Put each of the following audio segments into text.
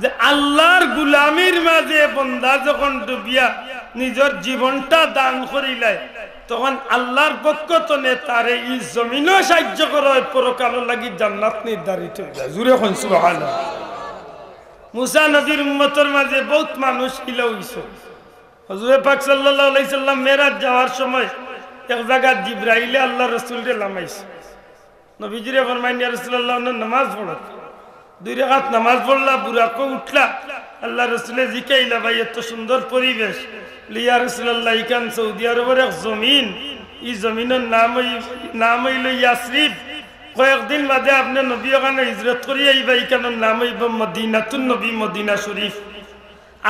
যে আল্লাহর গুলামির মাঝে বন্দা যখন ডুবিয়া নিজের জীবনটা দান করিলাই তখন আল্লাহর পক্ষ তনে তারে ই জমিনও সাহায্য করো পরকালো লাগি জান্নাত নির্ধারিত জুড়ে হন সুবহানাল্লাহ। মুসা নদীর উম্মতর মাঝে বহুত মানুষ ইলা হইছে। হজরত পাক আলাইহি মেরাজ যাওয়ার সময় এক জায়গা জিব্রাইলে আল্লাহ রসুলরে লামাইছে। নবীজিরে ফরমাইন নামাজ পড়ো। দুই রাকাত নামাজ পড়লা, বুড়াকো উঠলা। আল্লাহ রসুলে জিকাইলা, ভাই, এত সুন্দর পরিবেশ। লিয়া রসুল্লাহ ইকান সৌদি আরবের এক জমিন। এই জমিনের নাম নাম হইল ইয়াসরিফ। কয়েকদিন বাদে আপনি নবী ওখানে হিজরত করি আইবা ইকানোর নাম হইব মদিনাতুন নবী, মদিনা শরীফ।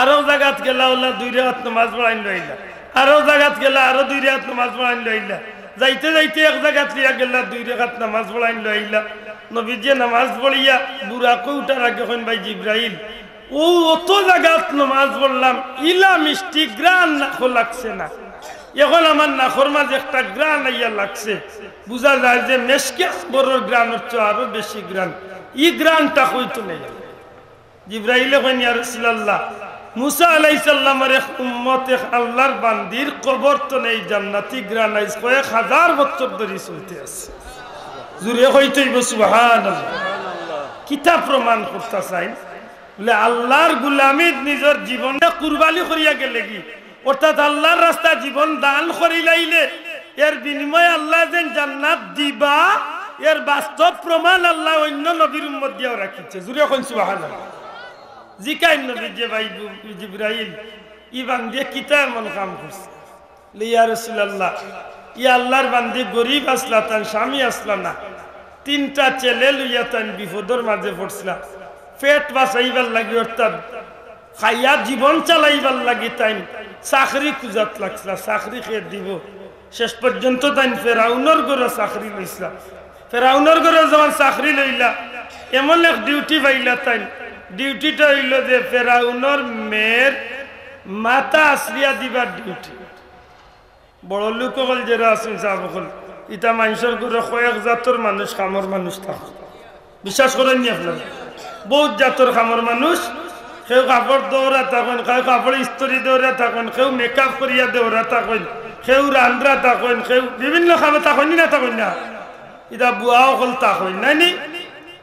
আরও জায়গাত গেলা ওলা দুই রাত নামাজ পড়াইন লইলা। আরও জায়গাত গেলা আরও দুই রাত নামাজ পড়াইন লইলা। যাইতে যাইতে এক জায়গাত লিয়া গেলা, দুই রেখাত নামাজ পড়াইন লইলা। নবীজে নামাজ পড়িয়া বুড়াকে উঠার আগে কইন ভাই জিব্রাইল। ও, অত জায়গাত নামাজ পড়লাম, ইলা মিষ্টি গ্রান নাখো লাগছে না। এখন আমার নাখর মাঝে একটা গ্রান আইয়া লাগছে। বুঝা যায় যে মেসকে বড় গ্রান হচ্ছে আরও বেশি গ্রান। ই গ্রানটা হইতো নেই। জিব্রাইলে কইন, ইয়া রাসূলুল্লাহ, মুসা আলাইহিস সালামের এক উম্মত এক আল্লাহর বান্দির কবর তো নেই, জান্নাতি গ্রানাইজ কয়েক হাজার বছর ধরে চলতে আছে। জুড়ে হইতেই সুবহানাল্লাহ। কিতাব প্রমাণ করতে চাই। বলে, আল্লাহর গুলামিত নিজের জীবনটা কুরবানি করিয়া গেলে কি? অর্থাৎ আল্লাহর রাস্তা জীবন দান করিলাইলে এর বিনিময়ে আল্লাহ যেন জান্নাত দিবা, এর বাস্তব প্রমাণ আল্লাহ অন্য নবীর উম্মত দিয়েও রাখিছে। জুড়ে কোন সুবহানাল্লাহ। জিকাই নবী যে ভাই জিব্রাইল ই বান্দিয়ে কিতা এমন কাম করছে। লিয়া রসুল্লাহ ই আল্লাহর বান্দি গরিব আসলা, তার স্বামী আসলা না। তিনটা ছেলে লইয়া তান বিপদর মাঝে পড়ছিলা পেট বাঁচাইবার লাগি অর্থাৎ খাইয়া জীবন চালাইবার লাগি তাই চাকরি খুঁজাত লাগছিলা, চাকরি খেয়ে দিব? শেষ পর্যন্ত তাই ফেরাউনর গড়ে চাকরি লইছিলা ফেরাউনর গড়ে যখন চাকরি লইলা, এমন এক ডিউটি পাইলা তাই ডিউটিটা হইল যে ফেরাউনর মেয়ের মাথা আশ্রিয়া দিবার ডিউটি বড় লোক হল যারা আছেন সাহাবকল ইটা মানুষের করে কয়েক জাতর মানুষ কামর মানুষ থাকে। বিশ্বাস করেন নি আপনার? বহুত জাতর কামর মানুষ। কেউ কাপড় দৌড়া থাকেন কেউ কাপড় ইস্ত্রি দৌড়া থাকেন কেউ মেকআপ করিয়া দৌড়া থাকেন কেউ রান্দ্রা থাকেন কেউ বিভিন্ন কামে থাকেন না থাকেন না? এটা বুয়াও হল থাকেন, নাই নি?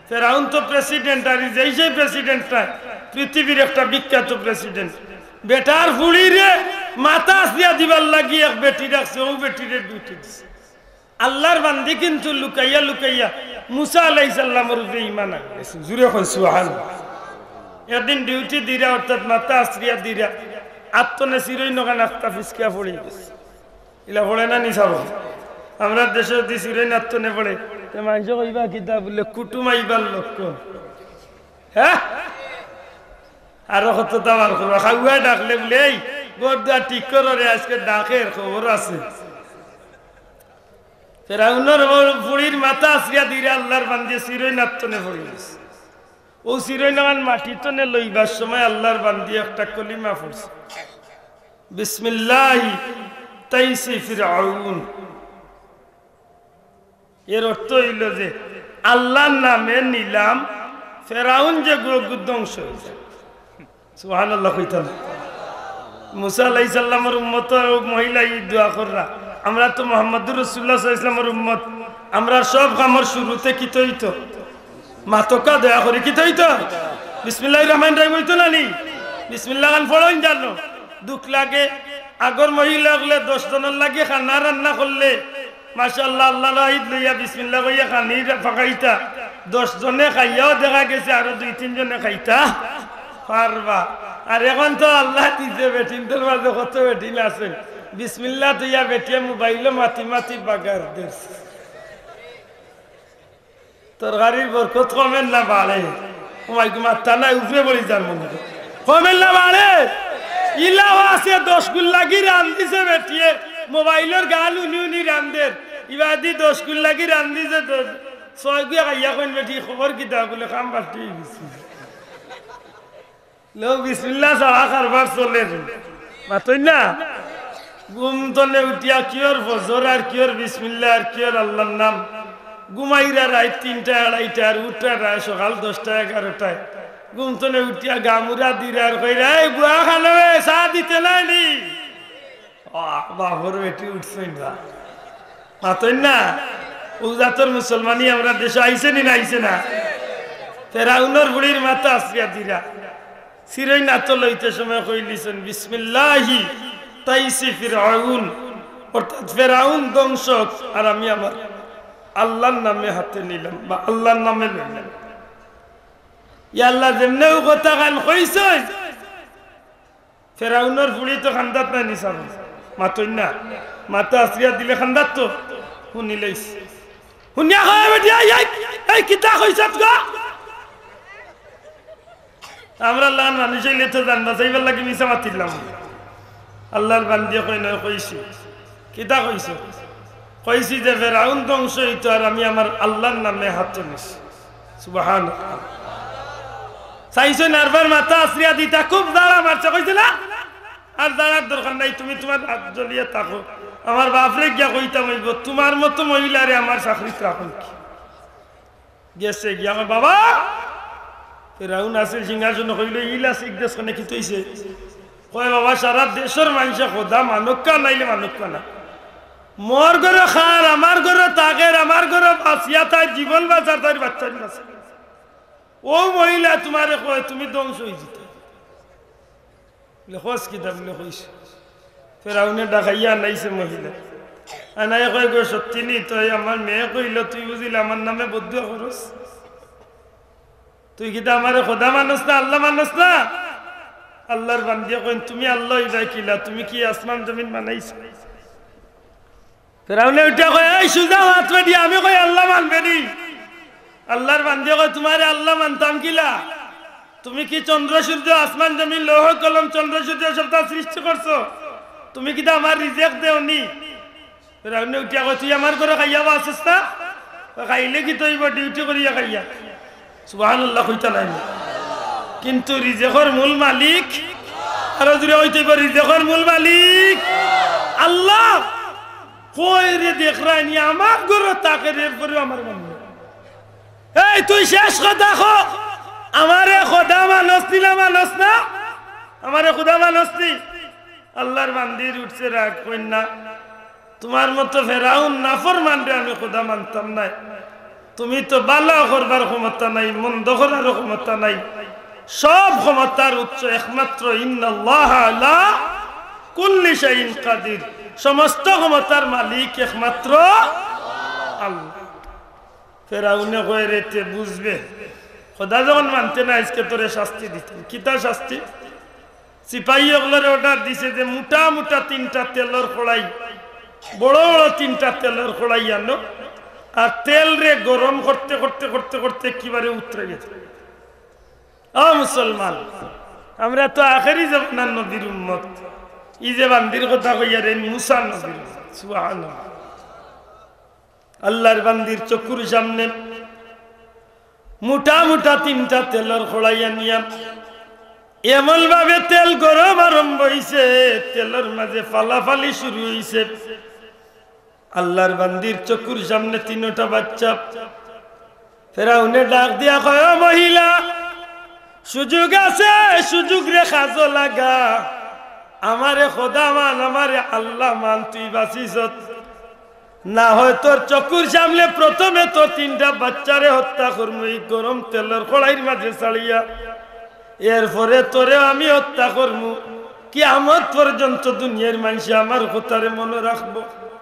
ফেরাউন তো প্রেসিডেন্ট আর যেই সেই প্রেসিডেন্টটা পৃথিবীর একটা বিখ্যাত প্রেসিডেন্ট বেটার ফুড়ি রে মাথা দিয়া দিবার লাগিয়ে এক বেটি রাখছে ও বেটিরে ডিউটি দিছে। আল্লাহর বান্দি কিন্তু লুকাইয়া লুকাইয়া মুসা আলাই সাল্লামর উপরে ইমান জুড়ে কই সুহান একদিন ডিউটি দিরা অর্থাৎ মাথা আশ্রিয়া দিরা আত্মনে চিরই নগান আস্তা ফিসকিয়া পড়ে গেছে। ইলা পড়ে না নিসাব আমরা দেশে দি চিরই নাত্তনে পড়ে তে মানুষ কইবা কিতা বলে কুটুম আইবার লক্ষণ হ্যাঁ? আরও কত দাবার করবা খাগুয়া ডাকলে বলে এই গোরদা ঠিক করে আজকে ডাকের খবর আছে। ফেরাউনের ফুড়ির মাথা আসরিয়া দিরে আল্লাহর বান্দিয়ে চিরই নাত্তনে পড়ে গেছে। ও চিরই নামান মাটি তনে লইবার সময় আল্লাহর বান্দিয়ে একটা কলিমা পড়ছে। বিসমিল্লাহ তাইসি ফিরাউন এর অর্থ হইল যে আল্লাহর নামে নিলাম, ফেরাউন যে ধ্বংস হয়েছে সুহান আল্লাহ কইতাম মুসা আলাই সাল্লামের উম্মত মহিলা দোয়া কররা। আমরা তো মোহাম্মদুর রসুল্লাহ ইসলামের উম্মত। আমরা সব কামর শুরুতে কি তৈত? মাতকা দয়া করে কি তৈত? বিসমিল্লাহ রহমান রাহিম হইতো না নি? বিসমিল্লাহ খান ফলন জানো? দুঃখ লাগে। আগর মহিলা হলে দশ জনের লাগে খানা রান্না করলে। মাশাল্লাহ আল্লাহ রাহিদ লইয়া বিসমিল্লাহ কইয়া খানি ফাঁকাইতা। দশ জনে খাইয়াও দেখা গেছে, আরও দুই, তিন জনে খাইতা। পারবা। আর এখন তো আল্লাহ দিছে বেটিনদের মাঝে কত বেটিন আছে। বিসমিল্লাহ তুইয়া বেটিয়ে মোবাইলে মাতি মাতি বাগার দিস তরকারির বরকত কমেন না বাড়ে। ওমাই মাত্তা নাই উপরে বলি যার মনে। কমেন না বাড়ে। ইলাও আছে, দশ গুল লাগি রান্ধিছে বেটিয়ে। মোবাইলের গান উনি উনি রান্ধের ইবাদি দশ গুল লাগি রান্ধিছে ছয় গুয়া খাইয়া কইন বেটি, খবর কিতা বলে, কাম বাটি গেছি লোক বিসমিল্লাহ সারা কারবার চলে। মাতই না? ঘুম তলে উঠিয়া কিয়র ফজর আর কিয়র বিসমিল্লাহ আর কিয়র আল্লাহর নাম? ঘুমাইরা রাত তিনটা আড়াইটা আর উঠা রায় সকাল দশটা এগারোটায়। গুমতনে উঠিয়া গামুরা, দিরার কইরা, এই বুয়া খানো চা দিতে নাইনি? বাবর বেটি উঠছেন বা মাতই না। উজাতর মুসলমানি আমরা দেশে আইছে নি না, আইছে না? ফেরাউনর বুড়ির মাথা আসিয়া দিরা। সিরই না তো লইতে সময় কইলিছেন, বিসমিল্লাহি। তাইসি ফিরাউন অর্থাৎ ফেরাউন ধ্বংসক আর আমি আমার আল্লাহর নামে হাতে নিলাম বা আল্লাহর নামে ইয়া আল্লাহ যেমনেও কথা গান ফেরাউনের ফুড়ি তো খান্দাত নাই নিসাব মাতই না। মাথা আসিয়া দিলে খান্দাত তো? শুনিয়া কয় বেটি আই আই এই, কিতা কইছত গো আমরা লান মানুষ হইলে জানবা সেইবার লাগি মিশা মাতিলাম। আল্লাহর বান্দিয়ে কই নয় কইছি। কিতা কইছ? কইছি যে, ফেরাউন ধ্বংস হইতো আর আমি আমার আল্লাহর নামে হাত নিছি। সুবাহান চাইছো নারবার মাথা আশ্রিয়া দিতা, খুব দাঁড়া মারছে। কইছে, না, আর দাঁড়ার দরকার নাই, তুমি তোমার হাত জ্বলিয়ে থাকো। আমার বাপরে গিয়া কইতাম হইব, তোমার মতো মহিলারে আমার চাকরিতে রাখুন কি? গেছে গিয়া, আমার বাবা, ফেরাউন আছে সিংহাসন কইলে ইলা শিখ দেশ কানে কি তৈছে? কয়, বাবা, সারা দেশের মানুষে খোদা মানুকা নাইলে মানুকা না। মোর ঘরে খার, আমার ঘরে তাকের আমার ঘরে বাঁচিয়া তাই জীবন বাঁচার তাই বাচ্চা বাঁচা ও মহিলা, তোমারে কয়, তুমি ধ্বংস হয়ে যেতে। খোঁজ কি দাম কইছে ফেরাউনে ডাকাইয়া নাইছে মহিলা। আনাই কয়, গো, সত্যি নি, তুই আমার মেয়ে কইল, তুই বুঝিল আমার নামে বদ্ধ করস? তুই কিতা আমারে খোদা মানুষ না, আল্লাহ মানুষ না? আল্লাহর বান্দিয়া কইন, তুমি আল্লাহ কিলা, তুমি কি আসমান জমিন বানাইছো? ফেরাউনে উঠা কয়, এই সুজা, হাত বেদি আমি কই আল্লাহ মানবে নি? আল্লাহর বান্দিয়া কয়, তোমারে আল্লাহ মানতাম কিলা? তুমি কি চন্দ্র, সূর্য, আসমান, জমিন, লৌহ, কলম, চন্দ্র, সূর্য সবটা সৃষ্টি করছ? তুমি কিতা আমার রিজেক্ট দেওনি? ফেরাউনে উঠিয়া কয়, তুই আমার ঘরে খাইয়া আসিস না? খাইলে কি তৈব, ডিউটি করিয়া খাইয়া? সুবহানাল্লাহ কইতা নাই কিন্তু রিজেকর মূল মালিক। আর জুড়ে হইতে পারে রিজেকর মূল মালিক। আল্লাহ, কই রে দেখ রানি আমার ঘর তাকে রে করে আমার মানবে এই, তুই শেষ কথা কো। আমারে খোদা মানস নিলা মানস না? আমারে খোদা মানস নি? আল্লাহর বান্দির উঠছে রাগ কন্যা তোমার মতো ফেরাউন নাফর মানবে আমি খোদা মানতাম নাই। তুমি তো বালা করবার ক্ষমতা নাই, মন্দ করার ক্ষমতা নাই। সব ক্ষমতার উচ্চ একমাত্র কাদির। সমস্ত ক্ষমতার মালিক একমাত্র আল্লাহ। শাস্তি কিতা শাস্তি? দিছে যে মোটা মোটা তিনটা তিনটা আনো। তেল রে গরম করতে করতে করতে করতে একেবারে উতরে গেছে। ও মুসলমান, আমরা তো আখেরি জমানার নবীর উম্মত। ই যে কথা কইয়া রে, মুসা নবীর আল্লাহর বান্দির চকুর সামনে মোটা মোটা তিনটা তেলের খোড়াইয়া নিয়া এমন ভাবে তেল গরম আরম্ভ হইছে, তেলের মাঝে ফালাফালি শুরু হইছে। আল্লাহর বান্দির চকুর সামনে তিনটা বাচ্চা ফেরাউনে ডাক দিয়া কয়, "ও মহিলা সুযোগ আছে, সুযোগ রে খাজ লাগা। আমারে খোদা মান, আমারে আল্লাহ মান, তুই বাঁচিস। না হয় তোর চকুর সামনে প্রথমে তো তিনটা বাচ্চারে হত্যা করব এই গরম তেলের কড়াইর মাঝে ছাড়িয়া এরপরে তোরে আমি হত্যা করব কি আমার পর্যন্ত দুনিয়ার মানুষ আমার কথারে মনে রাখব।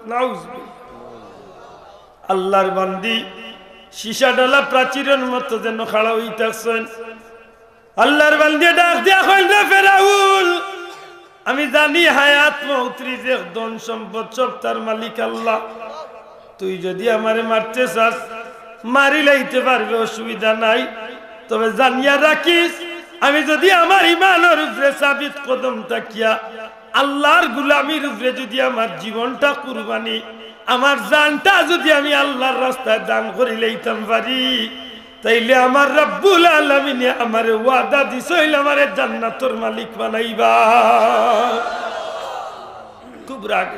নাউজবি আল্লাহর বান্দি, সীসা ডালা প্রাচীরের মতো যেন খাড়া হইতাছেন। আল্লাহর বান্দি ডাক দিয়া কইল ফেরাউল আমি জানি হায়াত মৌত্রি যে ধন সম্পদ সব তার মালিক আল্লাহ। তুই যদি আমারে মারতে চাস মারি লাইতে পারবে, অসুবিধা নাই। তবে জানিয়া রাখিস, আমি যদি আমার ইমানের উপরে সাবিত কদম তাকিয়া, আল্লাহর গুলামির উপরে যদি আমার জীবনটা কুরবানি, আমার জানটা যদি আমি আল্লাহর রাস্তায় দান করে লইতাম পারি। তাইলে আমার রব্বুল আলমিনে আমার ওয়াদা দিছিল আমার জান্নাতর মালিক বানাইবা। খুব রাগ।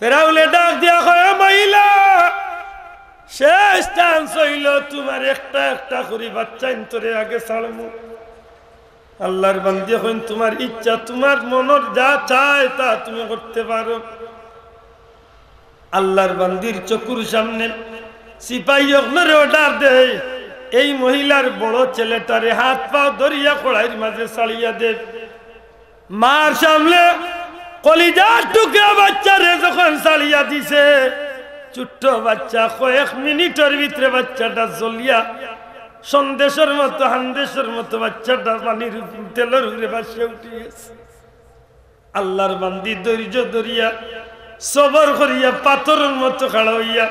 ফেরাউলে ডাক দিয়া কয় মহিলা, শেষ চান্স হইল তোমার একটা একটা করি বাচ্চা ইন্তরে আগে ছাড়মু আল্লাহর বান্দি এখন তোমার ইচ্ছা, তোমার মনের যা চায় তা তুমি করতে পারো। আল্লাহর বান্দির চকুর সামনে সিপাহী অগ্নরে অর্ডার দেয়। এই মহিলার বড় ছেলেটারে হাত পা ধরিয়া কড়াইয়ের মাঝে ছাড়িয়া দে মার সামনে কলিজার টুকরা বাচ্চারে যখন ছাড়িয়া দিছে, ছোট্ট বাচ্চা কয়েক মিনিটের ভিতরে বাচ্চাটা জ্বলিয়া সন্দেশের মতো, হান্দেশের মতো বাচ্চাটা পানির তেলের উপরে বাসে উঠে গেছে। আল্লাহর বান্দি ধৈর্য ধরিয়া, সবর করিয়া, পাথরের মতো খাড়া হইয়া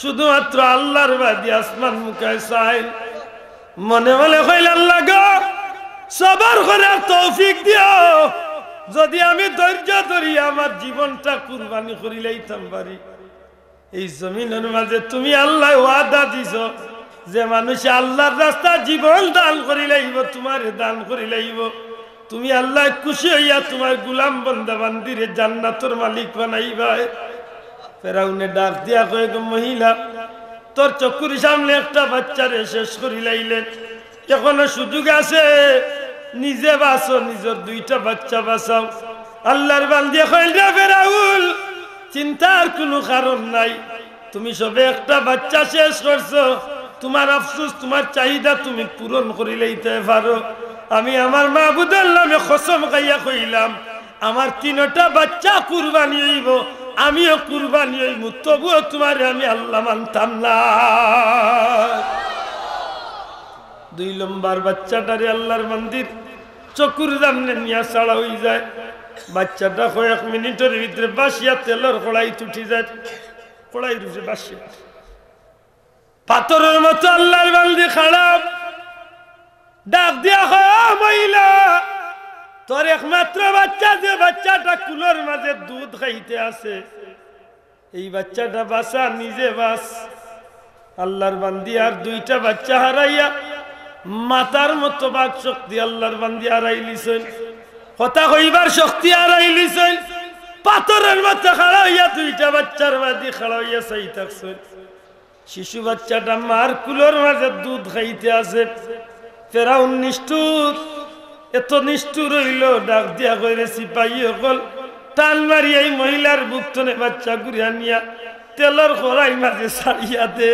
শুধুমাত্র আল্লাহর বাদি আসমান মুখায় চাই মনে মনে হইল আল্লাহ গো, সবর করার তৌফিক দিও। যদি আমি ধৈর্য ধরি, আমার জীবনটা কুরবানি করিলেইতাম পারি এই জমিনের মাঝে তুমি আল্লাহ ওয়াদা দিছ, যে মানুষে আল্লাহর রাস্তা জীবন দান করি লাইব, তোমার দান করি লাইব। তুমি আল্লাহ খুশি হইয়া তোমার গুলাম বন্দা বান্দিরে জান্নাতর মালিক বানাইবা ফেরাউনে ডাক দিয়া কয়েক মহিলা, তোর চকুর সামনে একটা বাচ্চারে শেষ করি লাইলেন। এখনও সুযোগ আছে? নিজে বাঁচো, নিজের দুইটা বাচ্চা বাঁচাও। আল্লাহর বান্দিয়া কইল ফেরাউল চিন্তার কোনো কারণ নাই। তুমি সবে একটা বাচ্চা শেষ করছ। তোমার আফসোস, তোমার চাহিদা তুমি পূরণ করিলেইতে পারো। আমি আমার মাহবুদের নামে কসম খাইয়া কইলাম, আমার তিনটা বাচ্চা কুরবানি হইব। আমিও কুরবানি হইব তবুও তোমার আমি আল্লাহ মানতাম না। দুই লম্বার বাচ্চাটারে আল্লাহর মন্দির, চকুর সামনে নিয়ে ছাড়া হয়ে যায়। বাচ্চাটা কয়েক মিনিটের ভিতরে বাসিয়া তেলের কড়াই তুটি যায়। কড়াই রুফে বাসিয়া পাথরের মতো আল্লাহর বান্দি খারাপ। ডাক দিয়া হয় মহিলা তোর একমাত্র বাচ্চা যে বাচ্চাটা কুলোর মাঝে দুধ খাইতে আছে, এই বাচ্চাটা বাসা নিজে বাস আল্লাহর বান্দি আর দুইটা বাচ্চা হারাইয়া মাতার মতো বাক শক্তি আল্লাহর বান্দি হারাইলিছেন কথা কইবার শক্তি হারাইলিছেন পাথরের মতো খাড়া হইয়া দুইটা বাচ্চার বাদি খাড়া হইয়া চাই থাকছেন। শিশু বাচ্চাটা মার কুলোর মাঝে দুধ খাইতে আছে। ফেরাউন নিষ্ঠুর। এত নিষ্ঠুর হইল, ডাক দিয়া কইরে, সিপাহী সকল টান মারি এই মহিলার বুকতনে বাচ্চা ঘুরিয়া নিয়া, তেলর খরাই মাঝে ছাড়িয়া দে।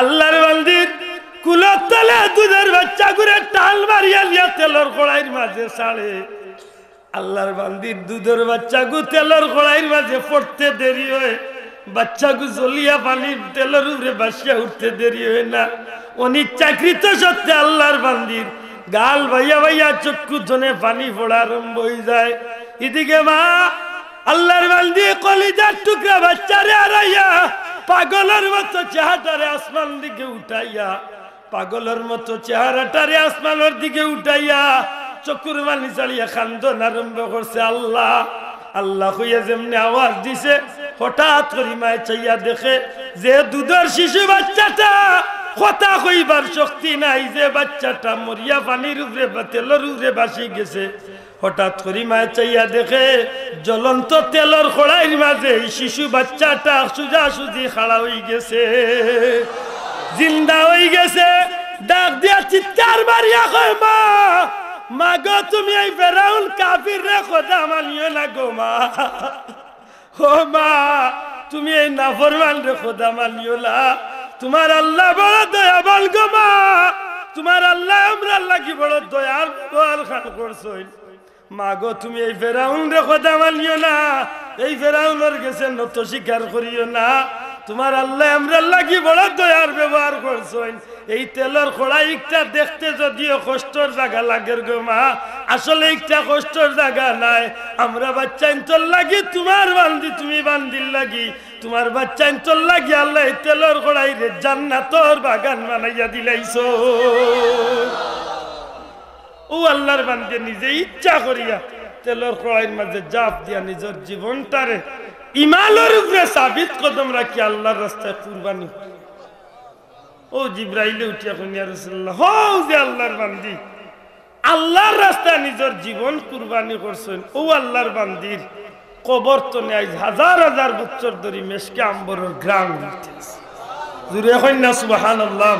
আল্লাহর বান্দির কুলোর তলে দুধের বাচ্চা ঘুরে টান মারিয়া নিয়া তেলর খড়াইয়ের মাঝে ছাড়ে। আল্লাহর বান্দির দুধের বাচ্চা গু তেলর খড়াইয়ের মাঝে পড়তে দেরি হয়। বাচ্চা গু জ্বলিয়া পানির তেলের উপরে বাসিয়া উঠতে দেরি হয় না। অনিচ্ছাকৃত সত্যি আল্লাহর বান্দির গাল ভাইয়া ভাইয়া চক্ষু ধনে পানি পড়া আরম্ভ হয়ে যায়। এদিকে মা, আল্লাহর দিয়ে কলিজার টুকরা বাচ্চারে হারাইয়া পাগলের মতো চেহারাটারে আসমান দিকে উঠাইয়া, পাগলের মতো চেহারাটারে আসমানের দিকে উঠাইয়া, চকুর মানি চালিয়া খান্দন আরম্ভ করছে আল্লাহ। আল্লাহ হইয়া যেমনি আওয়াজ দিছে, হঠাৎ করি মায় চাইয়া দেখে যে দুধের শিশু বাচ্চাটা কথা কইবার শক্তি নাই যে বাচ্চাটা মরিয়া পানির উপরে বা তেলের উপরে বাসি গেছে, হঠাৎ করি মায় চাইয়া দেখে, জ্বলন্ত তেলের খড়াইর মাঝে শিশু বাচ্চাটা সুজা সুজি খাড়া হয়ে গেছে। জিন্দা হয়ে গেছে, ডাক দিয়া চিৎকার মারিয়া কয়, মা মা গো, তুমি এই ফেরাউন কাফির রে, খোদা মানিও না গো মা। ও মা, তুমি এই নাফরমান রে, খোদা মানিও না। তোমার আল্লাহ বড় দয়াবান গো মা। তোমার আল্লাহ, আমরা আল্লাহ কি বড় দয়ার ব্যবহার খান করছ মা গো, তুমি এই ফেরাউন রে খোদা মানিও না। এই ফেরাউনের গেছে নত স্বীকার করিও না। তোমার আল্লাহ, আমরা লাগি বড় দয়ার ব্যবহার করছেন। এই তেলের খোড়াইটা দেখতে যদিও কষ্টর জায়গা লাগের গো মা। আসলে একটা কষ্টর জায়গা নাই। আমরা বাচ্চা তোর লাগি, তোমার বান্দি, তুমি বান্দির লাগি। তোমার বাচ্চা লাগি আল্লাহ তেলের খোড়াই রে জান্নাতর বাগান বানাইয়া দিলাইছো। ও আল্লাহর বান্দে, নিজে ইচ্ছা করিয়া তেলের খোড়াইয়ের মাঝে জাপ দিয়া নিজের জীবনটারে ইমানের উপরে সাবিত কদম রাখি আল্লাহর রাস্তায় কুরবানি। ও জিব্রাইলে উঠিয়া কনিয়া রসুল্লাহ হো যে আল্লাহর বান্দি, আল্লাহর রাস্তায় নিজের জীবন কুরবানি করছেন। ও আল্লাহর বান্দির কবর তো নেই হাজার হাজার বছর ধরে মেশকে আম্বরের গ্রাম জুড়ে কন্যা সুবাহান আল্লাহ